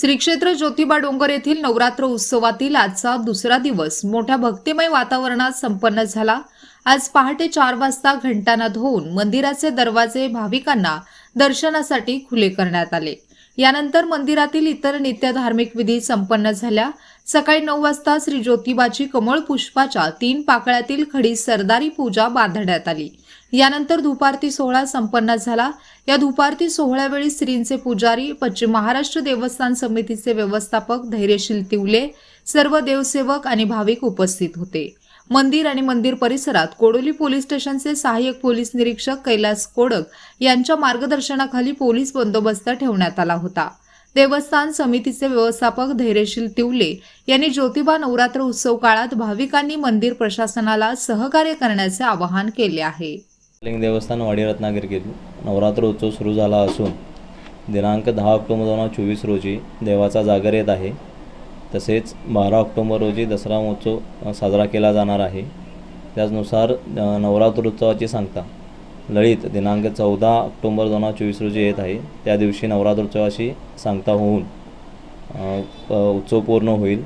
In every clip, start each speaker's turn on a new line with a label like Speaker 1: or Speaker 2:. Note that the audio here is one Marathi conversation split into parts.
Speaker 1: श्री क्षेत्र ज्योतिबा डोंगर येथील नवरात्र उत्सवातील आजचा दुसरा दिवस मोठ्या भक्तिमय वातावरणात संपन्न झाला. आज पहाटे चार वाजता घंटानाद होऊन मंदिराचे दरवाजे भाविकांना दर्शनासाठी खुले करण्यात आले. यानंतर मंदिरातील इतर नित्य धार्मिक विधी संपन्न झाल्या. सकाळी नऊ वाजता श्री ज्योतिबाची कमळ पुष्पाच्या तीन पाकळ्यातील खडी सरदारी पूजा बांधण्यात आली. यानंतर धुपारती सोहळा संपन्न झाला. या धुपारती सोहळ्यावेळी श्रींचे पुजारी पश्चिम महाराष्ट्र देवस्थान समितीचे व्यवस्थापक धैर्यशील तिवले सर्व देवसेवक आणि भाविक उपस्थित होते. मंदिर आणि मंदिर परिसरात कोडोली पोलीस स्टेशनचे सहाय्यक पोलीस निरीक्षक कैलास कोडक यांच्या मार्गदर्शनाखाली पोलीस बंदोबस्त ठेवण्यात आला होता. देवस्थान समितीचे व्यवस्थापक धैर्यशील तिवले यांनी ज्योतिबा नवरात्र उत्सव काळात भाविकांनी मंदिर प्रशासनाला सहकार्य करण्याचे आवाहन केले आहे.
Speaker 2: लिंग देवस्थान वाडी रत्नागिरी नवरात्र उत्सव सुरू झाला असून दिनांक दहा ऑक्टोबर दोन हजार चोवीस रोजी देवाचा जागर येत आहे. तसेच बारा ऑक्टोबर रोजी दसरा महोत्सव साजरा केला जाणार आहे. त्याचनुसार नवरात्र उत्सवाची सांगता लळित दिनांक चौदा ऑक्टोबर दोन हजार चोवीस रोजी येत आहे. त्या दिवशी नवरात्रोत्सवाशी सांगता होऊन उत्सव पूर्ण होईल.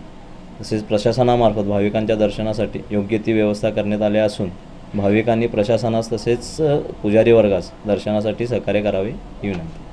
Speaker 2: तसेच प्रशासनामार्फत भाविकांच्या दर्शनासाठी योग्य ती व्यवस्था करण्यात आली असून भाविकांनी प्रशासनास तसेच पुजारी वर्गास दर्शनासाठी सहकार्य करावे ही विनंती.